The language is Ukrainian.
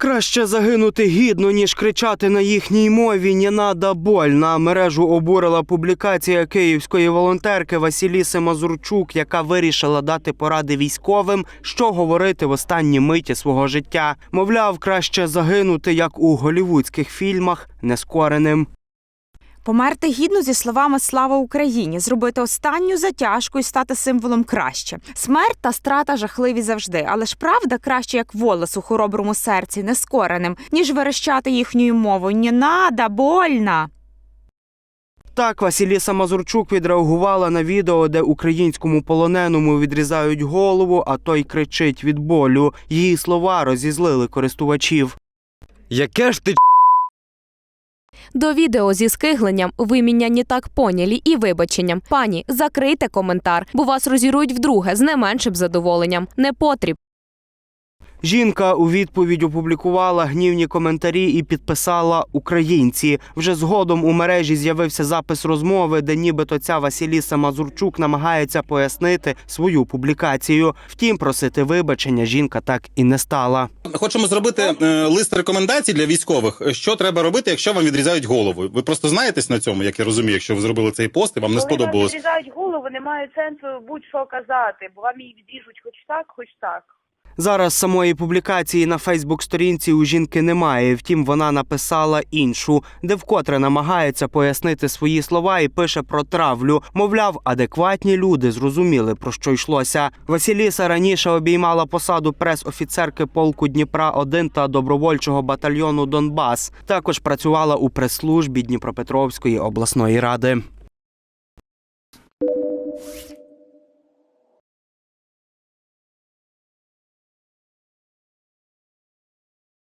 Краще загинути гідно, ніж кричати на їхній мові «Не надо боль». На мережу обурила публікація київської волонтерки Василіси Мазурчук, яка вирішила дати поради військовим, що говорити в останні миті свого життя. Мовляв, краще загинути, як у голівудських фільмах, нескореним. Померти гідно зі словами Слава Україні, зробити останню затяжку і стати символом краще. Смерть та страта жахливі завжди, але ж правда краще як волос у хороброму серці, нескореним, ніж верещати їхньою мовою. «Не надо, больно. Так, Василіса Мазурчук відреагувала на відео, де українському полоненому відрізають голову, а той кричить від болю. Її слова розізлили користувачів. Яке ж ти До відео зі скигленням ви мене не так понялі і вибаченням. Пані, закрийте коментар, бо вас розірують вдруге з не меншим задоволенням. Не потріб. Жінка у відповідь опублікувала гнівні коментарі і підписала українці. Вже згодом у мережі з'явився запис розмови, де нібито ця Василіса Мазурчук намагається пояснити свою публікацію. Втім, просити вибачення жінка так і не стала. Хочемо зробити е, лист рекомендацій для військових. Що треба робити, якщо вам відрізають голову? Ви просто знаєтесь на цьому, як я розумію, якщо ви зробили цей пост і вам не Коли вам сподобалось. відрізають голову, немає сенсу будь-що казати, бо вам її відріжуть хоч так, хоч так. Зараз самої публікації на Фейсбук-сторінці у жінки немає. Втім, вона написала іншу, де вкотре намагається пояснити свої слова і пише про травлю. Мовляв, адекватні люди зрозуміли про що йшлося. Василіса раніше обіймала посаду прес-офіцерки полку Дніпра 1 та добровольчого батальйону Донбас. Також працювала у прес-службі Дніпропетровської обласної ради.